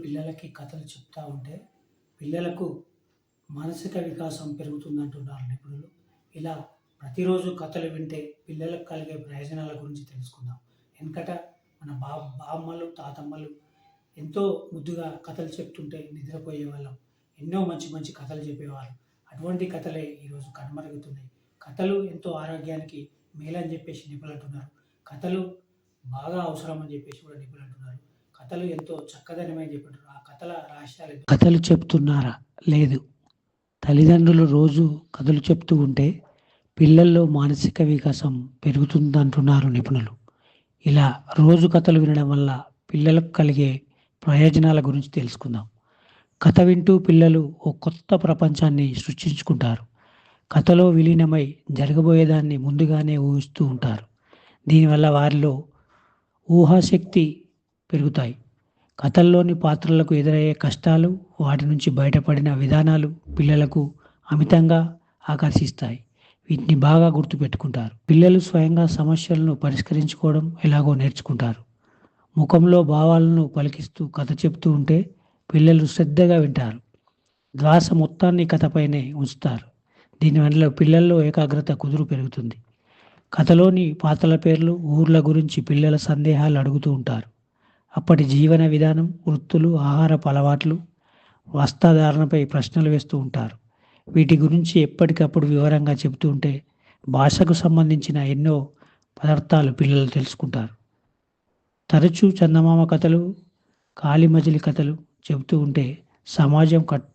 పిల్లలకి కథలు చెప్తూ ఉంటే పిల్లలకు మానసిక వికాసం పెరుగుతుందంటున్నారు నిపుణులు. ఇలా ప్రతిరోజు కథలు వింటే పిల్లలకు కలిగే ప్రయోజనాల గురించి తెలుసుకుందాం. వెనకట మన బా బామ్మలు, తాతమ్మలు ఎంతో ముద్దుగా కథలు చెప్తుంటే నిద్రపోయేవాళ్ళం. ఎన్నో మంచి మంచి కథలు చెప్పేవారు. అటువంటి కథలే ఈరోజు కనుమరుగుతున్నాయి. కథలు ఎంతో ఆరోగ్యానికి మేలని చెప్పేసి నిపుణులు అంటున్నారు. కథలు బాగా అవసరం అని చెప్పేసి కూడా నిపుణులు అంటున్నారు. కథలు ఎంతో చక్కదనమని చెప్పారు ఆ కథల రాశారు కథలు చెప్తున్నారా? లేదు. తల్లిదండ్రులు రోజు కథలు చెప్తూ ఉంటే పిల్లల్లో మానసిక వికాసం పెరుగుతుందంటున్నారు నిపుణులు. ఇలా రోజు కథలు వినడం వల్ల పిల్లలకు కలిగే ప్రయోజనాల గురించి తెలుసుకుందాం. కథ వింటూ పిల్లలు ఓ కొత్త ప్రపంచాన్ని సృష్టించుకుంటారు. కథలో విలీనమై జరగబోయేదాన్ని ముందుగానే ఊహిస్తూ ఉంటారు. దీనివల్ల వారిలో ఊహాశక్తి పెరుగుతాయి. కథల్లోని పాత్రలకు ఎదురయ్యే కష్టాలు, వాటి నుంచి బయటపడిన విధానాలు పిల్లలకు అమితంగా ఆకర్షిస్తాయి. వీటిని బాగా గుర్తుపెట్టుకుంటారు. పిల్లలు స్వయంగా సమస్యలను పరిష్కరించుకోవడం ఎలాగో నేర్చుకుంటారు. ముఖంలో భావాలను పలికిస్తూ కథ చెప్తూ ఉంటే పిల్లలు శ్రద్ధగా వింటారు. ద్వాస మొత్తాన్ని కథపైనే ఉంచుతారు. దీనివల్ల పిల్లల్లో ఏకాగ్రత కుదురు పెరుగుతుంది. కథలోని పాత్రల పేర్లు, ఊర్ల గురించి పిల్లల సందేహాలు అడుగుతూ ఉంటారు. అప్పటి జీవన విధానం, వృత్తులు, ఆహారపు అలవాట్లు, వస్త్రధారణపై ప్రశ్నలు వేస్తూ ఉంటారు. వీటి గురించి ఎప్పటికప్పుడు వివరంగా చెబుతూ ఉంటే భాషకు సంబంధించిన ఎన్నో పదార్థాలు పిల్లలు తెలుసుకుంటారు. తరచూ చందమామ కథలు, కాళీమజిలీ కథలు చెబుతూ ఉంటే సమాజం కట్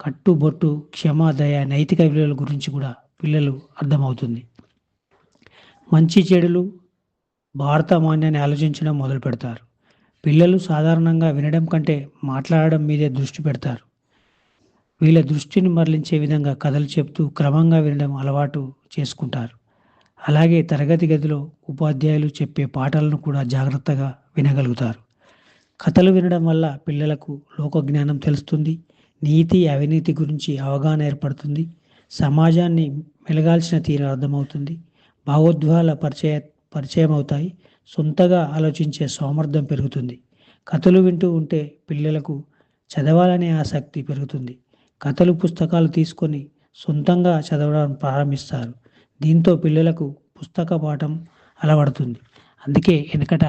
కట్టుబొట్టు, క్షమాదయ నైతిక విలువల గురించి కూడా పిల్లలు అర్థమవుతుంది. మంచి చెడులు, భారత మాన్యాన్ని ఆలోచించడం మొదలు పెడతారు పిల్లలు సాధారణంగా వినడం కంటే మాట్లాడడం మీదే దృష్టి పెడతారు. వీళ్ళ దృష్టిని మరలించే విధంగా కథలు చెప్తూ క్రమంగా వినడం అలవాటు చేసుకుంటారు. అలాగే తరగతి గదిలో ఉపాధ్యాయులు చెప్పే పాఠాలను కూడా జాగ్రత్తగా వినగలుగుతారు. కథలు వినడం వల్ల పిల్లలకు లోకజ్ఞానం తెలుస్తుంది. నీతి, అవినీతి గురించి అవగాహన ఏర్పడుతుంది. సమాజాన్ని మెలగాల్సిన తీరు అర్థమవుతుంది. భావోద్వేగాల పరిచయ పరిచయం అవుతాయి సొంతగా ఆలోచించే సామర్థ్యం పెరుగుతుంది. కథలు వింటూ ఉంటే పిల్లలకు చదవాలనే ఆసక్తి పెరుగుతుంది. కథలు పుస్తకాలు తీసుకొని సొంతంగా చదవడం ప్రారంభిస్తారు. దీంతో పిల్లలకు పుస్తక పాఠం అలవడుతుంది. అందుకే వెనకట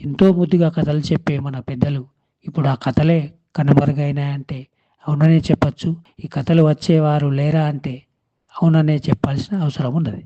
ఎంతో ముద్దుగా కథలు చెప్పే మన పెద్దలు ఇప్పుడు ఆ కథలే కనుమరుగైనాయంటే అవుననే చెప్పచ్చు ఈ కథలు వచ్చేవారు లేరా అంటే అవుననే చెప్పాల్సిన అవసరం ఉన్నది.